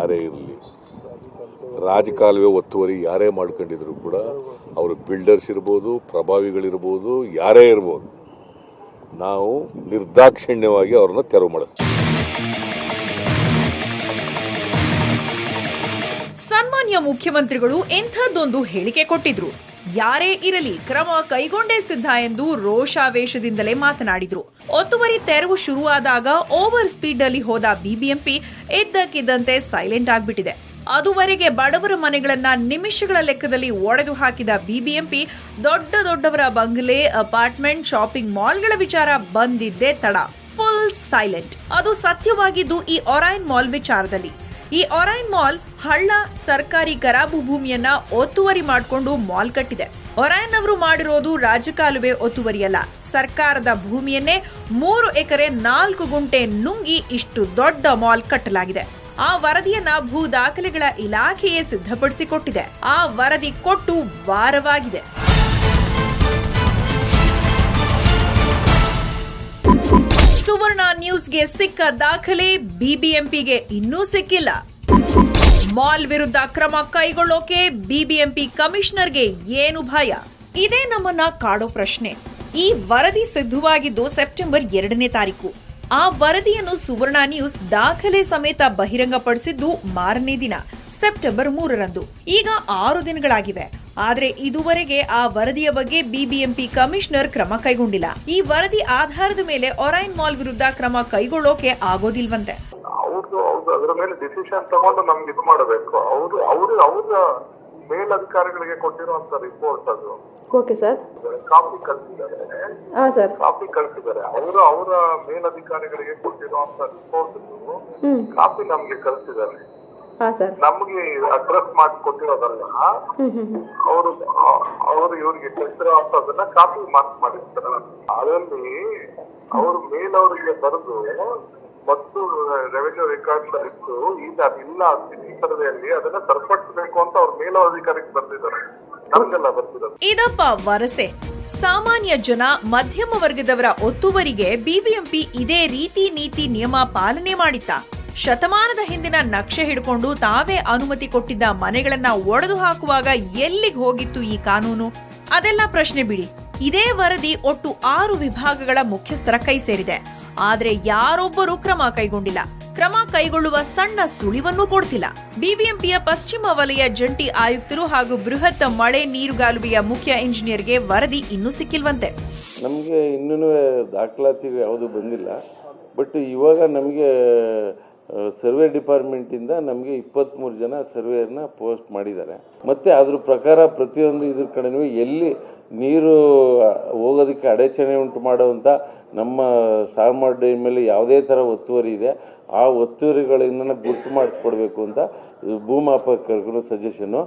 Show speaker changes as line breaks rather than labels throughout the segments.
ಯಾರೇ ಇರಲಿ, ರಾಜಕಾಲುವೆ ಒತ್ತುವರಿ ಯಾರೇ ಮಾಡ್ಕೊಂಡಿದ್ರು ಕೂಡ ಅವರು ಬಿಲ್ಡರ್ಸ್ ಇರ್ಬೋದು, ಪ್ರಭಾವಿಗಳಿರ್ಬೋದು, ಯಾರೇ ಇರ್ಬೋದು, ನಾವು ನಿರ್ದಾಕ್ಷಿಣ್ಯವಾಗಿ ಅವ್ರನ್ನ ತೆರವು ಮಾಡುತ್ತೆ
ಸನ್ಮಾನ್ಯ ಮುಖ್ಯಮಂತ್ರಿಗಳು ಎಂಥದ್ದೊಂದು ಹೇಳಿಕೆ ಕೊಟ್ಟಿದ್ರು. ಯಾರೇ ಇರಲಿ, ಕ್ರಮ ಕೈಗೊಂಡೇ ಸಿದ್ಧ ಎಂದು ರೋಷಾವೇಶದಿಂದಲೇ ಮಾತನಾಡಿದ್ರು. ಒತ್ತುವರಿ ತೆರವು ಶುರುವಾದಾಗ ಓವರ್ ಸ್ಪೀಡ್ ಅಲ್ಲಿ ಹೋದ ಬಿಬಿಎಂಪಿ ಇದ್ದಕ್ಕಿದ್ದಂತೆ ಸೈಲೆಂಟ್ ಆಗಿಬಿಟ್ಟಿದೆ. ಅದುವರೆಗೆ ಬಡವರ ಮನೆಗಳನ್ನ ನಿಮಿಷಗಳ ಲೆಕ್ಕದಲ್ಲಿ ಒಡೆದು ಹಾಕಿದ ಬಿಬಿಎಂಪಿ ದೊಡ್ಡ ದೊಡ್ಡವರ ಬಂಗ್ಲೆ, ಅಪಾರ್ಟ್ಮೆಂಟ್, ಶಾಪಿಂಗ್ ಮಾಲ್ಗಳ ವಿಚಾರ ಬಂದಿದ್ದೇ ತಡ. Full silent. ಅದು ಸತ್ಯವಾಗಿದ್ದು ಈ ಒರೈನ್ ಮಾಲ್ ವಿಚಾರದಲ್ಲಿ. ಈ ಒರೈನ್ ಮಾಲ್ ಹಳ್ಳ ಸರ್ಕಾರಿ ಗರಾಬು ಭೂಮಿಯನ್ನ ಒತ್ತುವರಿ ಮಾಡಿಕೊಂಡು ಮಾಲ್ ಕಟ್ಟಿದೆ. ಒರಾಯನ್ ಅವರು ಮಾಡಿರೋದು ರಾಜಕಾಲುವೆ ಒತ್ತುವರಿಯಲ್ಲ. ಸರ್ಕಾರದ ಭೂಮಿಯನ್ನೇ ಮೂರು ಎಕರೆ ನಾಲ್ಕು ಗುಂಟೆ ನುಂಗಿ ಇಷ್ಟು ದೊಡ್ಡ ಮಾಲ್ ಕಟ್ಟಲಾಗಿದೆ. ಆ ವರದಿಯನ್ನ ಭೂ ದಾಖಲೆಗಳ ಇಲಾಖೆಯೇ ಸಿದ್ಧಪಡಿಸಿಕೊಟ್ಟಿದೆ. ಆ ವರದಿ ಕೊಟ್ಟು ವಾರವಾಗಿದೆ ಸುವರ್ಣ ನ್ಯೂಸ್ಗೆ ಸಿಕ್ಕ ದಾಖಲೆ ಬಿಬಿಎಂಪಿಗೆ ಇನ್ನೂ ಸಿಕ್ಕಿಲ್ಲ. ಮಾಲ್ ವಿರುದ್ಧ ಕ್ರಮ ಕೈಗೊಳ್ಳೋಕೆ ಬಿಬಿಎಂಪಿ ಕಮಿಷನರ್ಗೆ ಏನು ಭಯ? ಇದೇ ನಮ್ಮನ್ನ ಕಾಡೋ ಪ್ರಶ್ನೆ. ಈ ವರದಿ ಸಿದ್ಧವಾಗಿದ್ದು ಸೆಪ್ಟೆಂಬರ್ ಎರಡನೇ ತಾರೀಕು. ಆ ವರದಿಯನ್ನು ಸುವರ್ಣ ನ್ಯೂಸ್ ದಾಖಲೆ ಸಮೇತ ಬಹಿರಂಗಪಡಿಸಿದ್ದು ಮಾರನೇ ದಿನ, ಸೆಪ್ಟೆಂಬರ್ ಮೂರರಂದು. ಈಗ ಆರು ದಿನಗಳಾಗಿವೆ. ಆದರೆ ಇದುವರೆಗೆ ಆ ವರದಿಯ ಬಗ್ಗೆ ಬಿಬಿಎಂಪಿ ಕಮಿಷನರ್ ಕ್ರಮ ಕೈಗೊಂಡಿಲ್ಲ. ಈ ವರದಿ ಆಧಾರದ ಮೇಲೆ ಒರೈನ್ ಮಾಲ್ ವಿರುದ್ಧ ಕ್ರಮ ಕೈಗೊಳ್ಳೋಕೆ ಆಗೋದಿಲ್ವಂತೆ.
ಅವರು ಅದರ ಮೇಲೆ ಡಿಸಿಷನ್ ತಗೊಂಡು ನಮ್ಗೆ ಇದು ಮಾಡಬೇಕು. ಅವರು ಅವರು, ಅವರ ಮೇಲಧಿಕಾರಿಗಳಿಗೆ ಕೊಟ್ಟಿರುವಂತ ರಿಪೋರ್ಟ್ ಅದು.
ಓಕೆ ಸರ್
ಕಾಪಿ ಕಳಿಸಿದ್ದಾರೆ.
ಹಾ ಸರ್
ಕಾಪಿ ಕಳಿಸಿದ್ದಾರೆ. ಅವರು ಅವರ ಮೇಲಧಿಕಾರಿಗಳಿಗೆ ಕೊಟ್ಟಿರುವಂತ ರಿಪೋರ್ಟ್ ಕಾಪಿ ನಮ್ಗೆ ಕಳಿಸಿದ್ದಾರೆ.
ಹಾಂ ಸರ್
ನಮ್ಗೆ ಅಡ್ರೆಸ್ ಮಾಡಿ ಕೊಟ್ಟಿರೋದಲ್ಲ ಅವರು ಅವರು ಇವರಿಗೆ ಕೊಟ್ಟಿರುವಂತದನ್ನ ಕಾಪಿ ಮಾರ್ಕ್ ಮಾಡಿರ್ತಾರೆ. ಅದರಲ್ಲಿ ಅವರು ಮೇಲವರಿಗೆ ಬರೆದು ಮತ್ತು ರೆವೆನ್ಯೂ ರೆಕಾರ್ಡ್ ಇತ್ತು. ಈಗ ಅದಿಲ್ಲ. ಈ ಸರ್ವೆಯಲ್ಲಿ ಅದನ್ನ ಸರಿಪಡಿಸಬೇಕು ಅಂತ ಅವ್ರ ಮೇಲಧಿಕಾರಿಗೆ ಬರ್ತಿದ್ದಾರೆ ನಮ್ಗೆಲ್ಲ ಬರ್ತಿದ್ದಾರೆ
ಇದಪ್ಪ ವರಸೆ. ಸಾಮಾನ್ಯ ಜನ, ಮಧ್ಯಮ ವರ್ಗದವರ ಒತ್ತುವರಿಗೆ ಬಿಬಿಎಂಪಿ ಇದೇ ರೀತಿ ನೀತಿ ನಿಯಮ ಪಾಲನೆ ಮಾಡಿತ್ತ? ಶತಮಾನದ ಹಿಂದಿನ ನಕ್ಷೆ ಹಿಡ್ಕೊಂಡು ತಾವೇ ಅನುಮತಿ ಕೊಟ್ಟಿದ್ದ ಮನೆಗಳನ್ನ ಒಡೆದು ಹಾಕುವಾಗ ಎಲ್ಲಿಗೆ ಹೋಗಿತ್ತು ಈ ಕಾನೂನು? ಅದೆಲ್ಲ ಪ್ರಶ್ನೆ ಬಿಡಿ. ಇದೇ ವರದಿ ಒಟ್ಟು ಆರು ವಿಭಾಗಗಳ ಮುಖ್ಯಸ್ಥರ ಕೈ ಸೇರಿದೆ. ಆದ್ರೆ ಯಾರೊಬ್ಬರೂ ಕ್ರಮ ಕೈಗೊಂಡಿಲ್ಲ. ಕ್ರಮ ಕೈಗೊಳ್ಳುವ ಸಣ್ಣ ಸುಳಿವನ್ನೂ ಕೊಡ್ತಿಲ್ಲ. ಬಿಬಿಎಂಪಿಯ ಪಶ್ಚಿಮ ವಲಯ ಜಂಟಿ ಆಯುಕ್ತರು ಹಾಗೂ ಬೃಹತ್ ಮಳೆ ನೀರುಗಾಲುವೆಯ ಮುಖ್ಯ ಇಂಜಿನಿಯರ್ಗೆ ವರದಿ ಇನ್ನೂ ಸಿಕ್ಕಿಲ್ವಂತೆ.
ನಮಗೆ ಇನ್ನೂ ದಾಖಲಾತಿ ಯಾವುದು ಬಂದಿಲ್ಲ. ಬಟ್ ಇವಾಗ ನಮಗೆ ಸರ್ವೆ ಡಿಪಾರ್ಟ್ಮೆಂಟಿಂದ ನಮಗೆ ಇಪ್ಪತ್ತ್ಮೂರು ಜನ ಸರ್ವೇಯರ್ನ ಪೋಸ್ಟ್ ಮಾಡಿದ್ದಾರೆ. ಮತ್ತು ಅದ್ರ ಪ್ರಕಾರ ಪ್ರತಿಯೊಂದು ಇದ್ರ ಕಡೆನೂ ಎಲ್ಲಿ ನೀರು ಹೋಗೋದಕ್ಕೆ ಅಡಚಣೆ ಉಂಟು ಮಾಡುವಂಥ ನಮ್ಮ ಸ್ಟಾರ್ ಡ್ಯಾಮ್ ಮೇಲೆ ಯಾವುದೇ ಥರ ಒತ್ತುವರಿ ಇದೆ. ಆ ಒತ್ತುವರಿಗಳನ್ನ ಗುರ್ತು ಮಾಡಿಸ್ಕೊಡ್ಬೇಕು ಅಂತ ಭೂಮಾಪಕರಿಗೂ ಸಜೆಷನ್ನು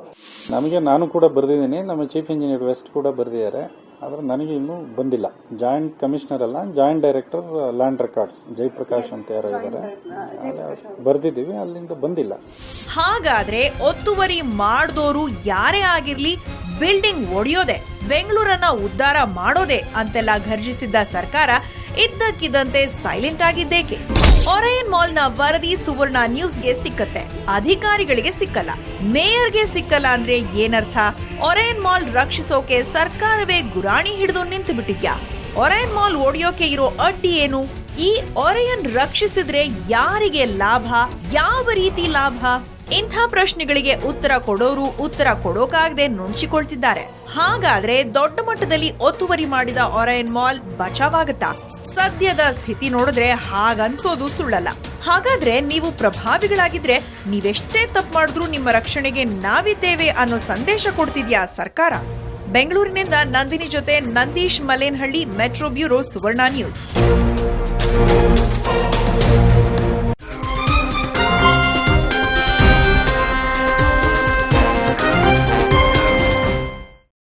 ನಮಗೆ ನಾನು ಕೂಡ ಬರೆದಿದ್ದೀನಿ. ನಮ್ಮ ಚೀಫ್ ಇಂಜಿನಿಯರ್ ವೆಸ್ಟ್ ಕೂಡ ಬರೆದಿದ್ದಾರೆ. ಆದರೆ ನನಗೆ ಇನ್ನೂ ಬಂದಿಲ್ಲ. ಜಾಯಿಂಟ್ ಕಮಿಷನರ್ ಅಲ್ಲ joint director land records Jayaprakash ಅಂತ ಯಾರೋ ಇದ್ದಾರೆ. ಬರೆದಿದ್ದೀವಿ ಅಲ್ಲಿಂದ ಬಂದಿಲ್ಲ.
ಹಾಗಾದ್ರೆ ಒತ್ತುವರಿ ಮಾಡಿದವರು ಯಾರೇ ಆಗಿರ್ಲಿ ಬಿಲ್ಡಿಂಗ್ ಒಡೆಯೋದೆ, ಬೆಂಗಳೂರನ್ನ ಉದ್ಧಾರ ಮಾಡೋದೆ ಅಂತೆಲ್ಲ ಘರ್ಜಿಸಿದ್ದ ಸರ್ಕಾರ ಇದ್ದಕ್ಕಿದ್ದಂತೆ ಸೈಲೆಂಟ್ ಆಗಿದ್ದೇಕೆ? ಒರಯನ್ ಮಾಲ್ನ ವರದಿ ಸುವರ್ಣ ನ್ಯೂಸ್ಗೆ ಸಿಕ್ಕತ್ತೆ. ಅಧಿಕಾರಿಗಳಿಗೆ ಸಿಕ್ಕಲ್ಲ. ಮೇಯರ್ಗೆ ಸಿಕ್ಕಲ್ಲ ಅಂದ್ರೆ ಏನರ್ಥ? ಒರಯನ್ ಮಾಲ್ ರಕ್ಷಿಸೋಕೆ ಸರ್ಕಾರವೇ ಗುರಾಣಿ ಹಿಡಿದು ನಿಂತು ಬಿಟ್ಟಿದ್ಯಾ ಒರಯನ್ ಮಾಲ್ ಒಡೆಯೋಕೆ ಇರೋ ಅಡ್ಡಿ ಏನು? ಈ ಒರೆಯನ್ ರಕ್ಷಿಸಿದ್ರೆ ಯಾರಿಗೆ ಲಾಭ? ಯಾವ ರೀತಿ ಲಾಭ? ಇಂಥ ಪ್ರಶ್ನೆಗಳಿಗೆ ಉತ್ತರ ಕೊಡೋರು ಉತ್ತರ ಕೊಡೋಕಾಗದೆ ನುಣುಚಿಕೊಳ್ತಿದ್ದಾರೆ. ಹಾಗಾದ್ರೆ ದೊಡ್ಡ ಮಟ್ಟದಲ್ಲಿ ಒತ್ತುವರಿ ಮಾಡಿದ ಒರಯನ್ ಮಾಲ್ ಬಚಾವಾಗತ್ತಾ? ಸದ್ಯದ ಸ್ಥಿತಿ ನೋಡಿದ್ರೆ ಹಾಗನ್ಸೋದು ಸುಳ್ಳಲ್ಲ. ಹಾಗಾದ್ರೆ ನೀವು ಪ್ರಭಾವಿಗಳಾಗಿದ್ರೆ ನೀವೆಷ್ಟೇ ತಪ್ಪು ಮಾಡಿದ್ರೂ ನಿಮ್ಮ ರಕ್ಷಣೆಗೆ ನಾವಿದ್ದೇವೆ ಅನ್ನೋ ಸಂದೇಶ ಕೊಡ್ತಿದ್ಯಾ ಸರ್ಕಾರ? ಬೆಂಗಳೂರಿನಿಂದ ನಂದಿನಿ ಜೊತೆ Nandeesh Malenahalli, metro bureau Suvarna news.